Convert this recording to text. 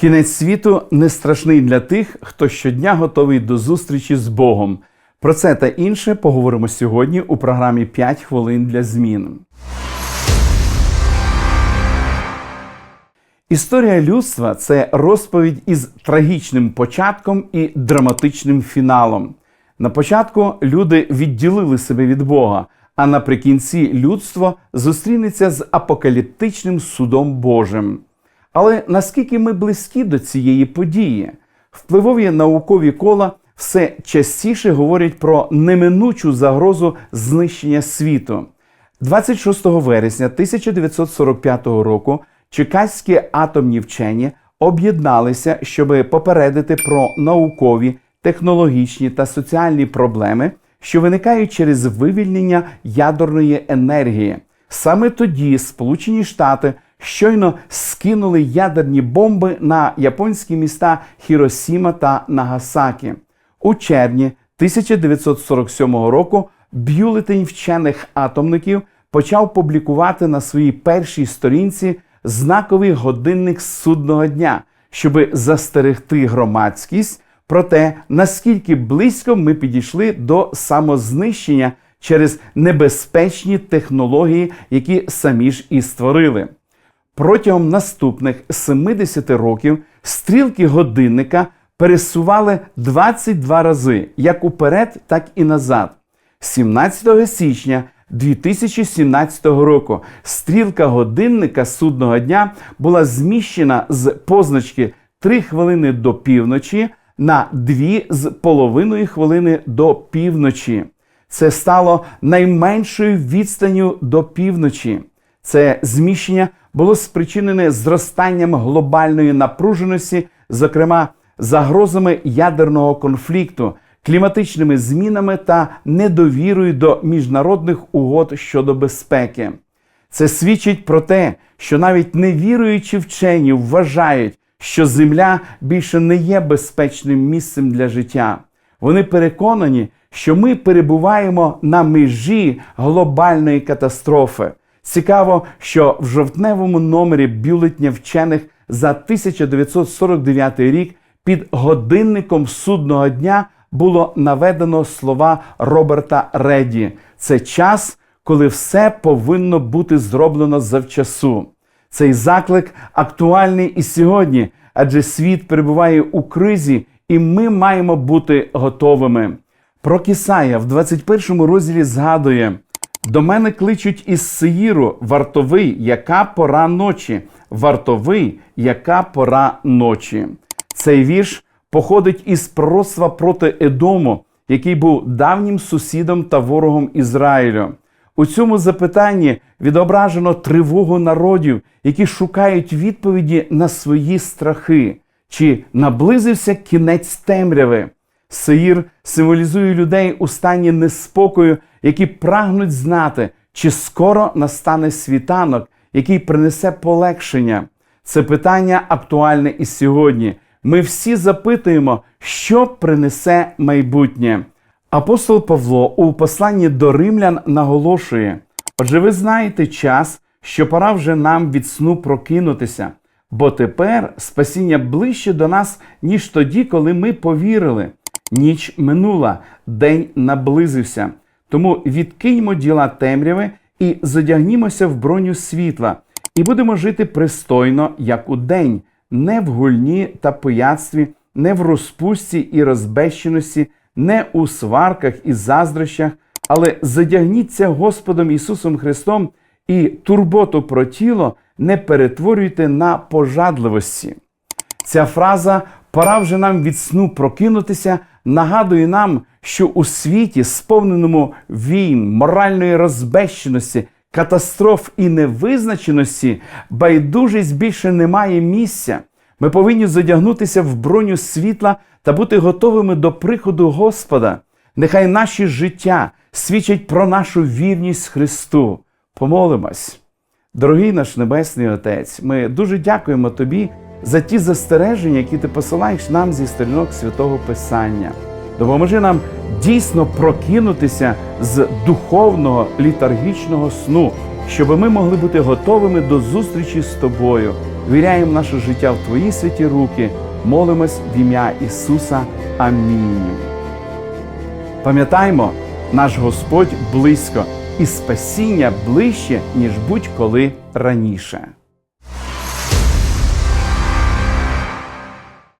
Кінець світу не страшний для тих, хто щодня готовий до зустрічі з Богом. Про це та інше поговоримо сьогодні у програмі «5 хвилин для змін. Історія людства це розповідь із трагічним початком і драматичним фіналом. На початку люди відділили себе від Бога, а наприкінці людство зустрінеться з апокаліптичним судом Божим. Але наскільки ми близькі до цієї події? Впливові наукові кола все частіше говорять про неминучу загрозу знищення світу. 26 вересня 1945 року чекаські атомні вчені об'єдналися, щоб попередити про наукові, технологічні та соціальні проблеми, що виникають через вивільнення ядерної енергії. Саме тоді Сполучені Штати щойно скинули ядерні бомби на японські міста Хіросіма та Нагасакі. У червні 1947 року бюлетень вчених атомників почав публікувати на своїй першій сторінці знаковий годинник судного дня, щоб застерегти громадськість про те, наскільки близько ми підійшли до самознищення через небезпечні технології, які самі ж і створили. Протягом наступних 70 років стрілки годинника пересували 22 рази як уперед, так і назад. 17 січня 2017 року стрілка годинника судного дня була зміщена з позначки 3 хвилини до півночі на 2 з половиною хвилини до півночі. Це стало найменшою відстанню до півночі. Це зміщення було спричинене зростанням глобальної напруженості, зокрема загрозами ядерного конфлікту, кліматичними змінами та недовірою до міжнародних угод щодо безпеки. Це свідчить про те, що навіть невіруючі вчені вважають, що Земля більше не є безпечним місцем для життя. Вони переконані, що ми перебуваємо на межі глобальної катастрофи. Цікаво, що в жовтневому номері бюлетня вчених за 1949 рік під годинником судного дня було наведено слова Роберта Реді. Це час, коли все повинно бути зроблено завчасу. Цей заклик актуальний і сьогодні, адже світ перебуває у кризі, і ми маємо бути готовими. Про Кісая в 21 розділі згадує: до мене кличуть із Сеїру, вартовий, яка пора ночі, вартовий, яка пора ночі. Цей вірш походить із пророцтва проти Едому, який був давнім сусідом та ворогом Ізраїлю. У цьому запитанні відображено тривогу народів, які шукають відповіді на свої страхи, чи наблизився кінець темряви. Сеїр символізує людей у стані неспокою, які прагнуть знати, чи скоро настане світанок, який принесе полегшення. Це питання актуальне і сьогодні. Ми всі запитуємо, що принесе майбутнє. Апостол Павло у посланні до римлян наголошує: отже, ви знаєте час, що пора вже нам від сну прокинутися, бо тепер спасіння ближче до нас, ніж тоді, коли ми повірили. Ніч минула, день наблизився. Тому відкиньмо діла темряви і задягнімося в броню світла, і будемо жити пристойно, як у день, не в гульні та пияцтві, не в розпусті і розбещеності, не у сварках і заздрощах, але задягніться Господом Ісусом Христом і турботу про тіло не перетворюйте на пожадливості. Ця фраза пора вже нам від сну прокинутися, нагадує нам, що у світі, сповненому війн, моральної розбещеності, катастроф і невизначеності, байдужість більше не має місця. Ми повинні задягнутися в броню світла та бути готовими до приходу Господа. Нехай наші життя свідчать про нашу вірність Христу. Помолимось. Дорогий наш Небесний Отець, ми дуже дякуємо Тобі за ті застереження, які ти посилаєш нам зі сторінок святого Писання. Допоможи нам дійсно прокинутися з духовного літаргічного сну, щоб ми могли бути готовими до зустрічі з тобою, Віряємо наше життя в Твої святі руки, молимось в ім'я Ісуса. Амінь. Пам'ятаймо, наш Господь близько і спасіння ближче, ніж будь-коли раніше.